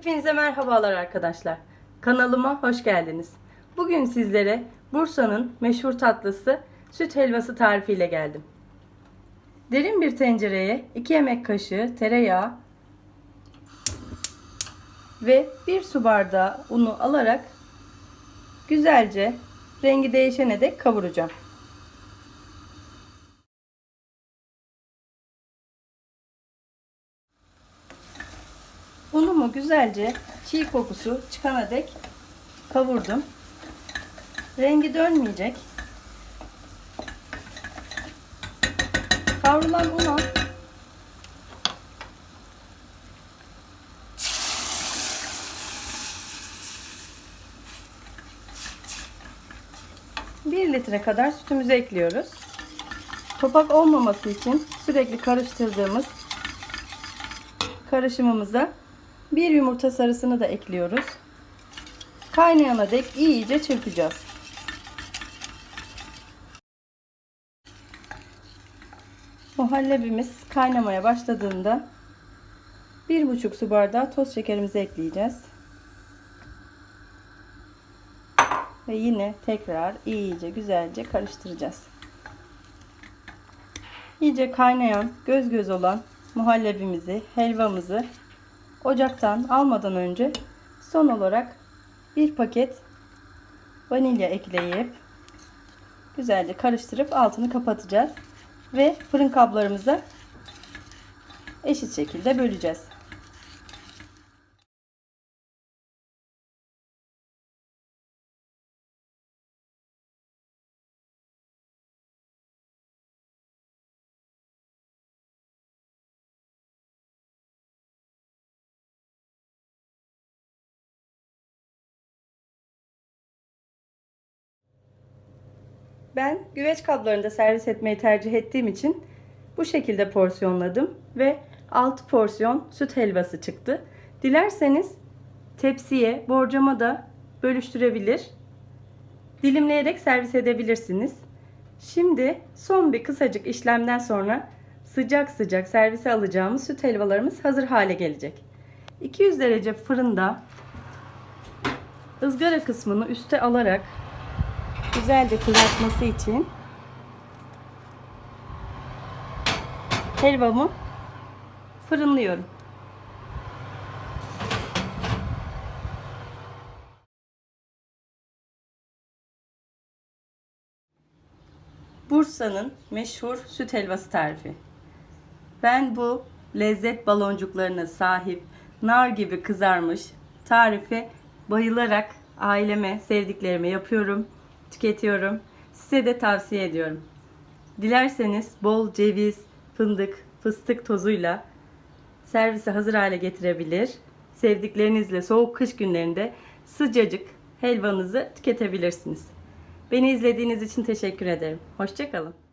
Hepinize merhabalar arkadaşlar. Kanalıma hoş geldiniz. Bugün sizlere Bursa'nın meşhur tatlısı süt helvası tarifiyle geldim. Derin bir tencereye 2 yemek kaşığı tereyağı ve 1 su bardağı unu alarak güzelce rengi değişene dek kavuracağım. Unumu güzelce çiğ kokusu çıkana dek kavurdum. Rengi dönmeyecek. Kavrulan una bir litre kadar sütümüzü ekliyoruz. Topak olmaması için sürekli karıştırdığımız karışımımıza bir yumurta sarısını da ekliyoruz. Kaynayana dek iyice çırpacağız. Muhallebimiz kaynamaya başladığında bir buçuk su bardağı toz şekerimizi ekleyeceğiz. Ve yine tekrar iyice güzelce karıştıracağız. İyice kaynayan, göz göz olan muhallebimizi, helvamızı ocaktan almadan önce son olarak bir paket vanilya ekleyip güzelce karıştırıp altını kapatacağız ve fırın kablarımıza eşit şekilde böleceğiz. Ben güveç kablarında servis etmeyi tercih ettiğim için bu şekilde porsiyonladım ve 6 porsiyon süt helvası çıktı. Dilerseniz tepsiye, borcama da bölüştürebilir. Dilimleyerek servis edebilirsiniz. Şimdi son bir kısacık işlemden sonra sıcak sıcak servise alacağımız süt helvalarımız hazır hale gelecek. 200 derece fırında ızgara kısmını üste alarak güzelce kızartması için helvamı fırınlıyorum. Bursa'nın meşhur süt helvası tarifi. Ben bu lezzet baloncuklarına sahip nar gibi kızarmış tarifi bayılarak aileme, sevdiklerime yapıyorum tüketiyorum. Size de tavsiye ediyorum. Dilerseniz bol ceviz, fındık, fıstık tozuyla servise hazır hale getirebilir. Sevdiklerinizle soğuk kış günlerinde sıcacık helvanızı tüketebilirsiniz. Beni izlediğiniz için teşekkür ederim. Hoşçakalın.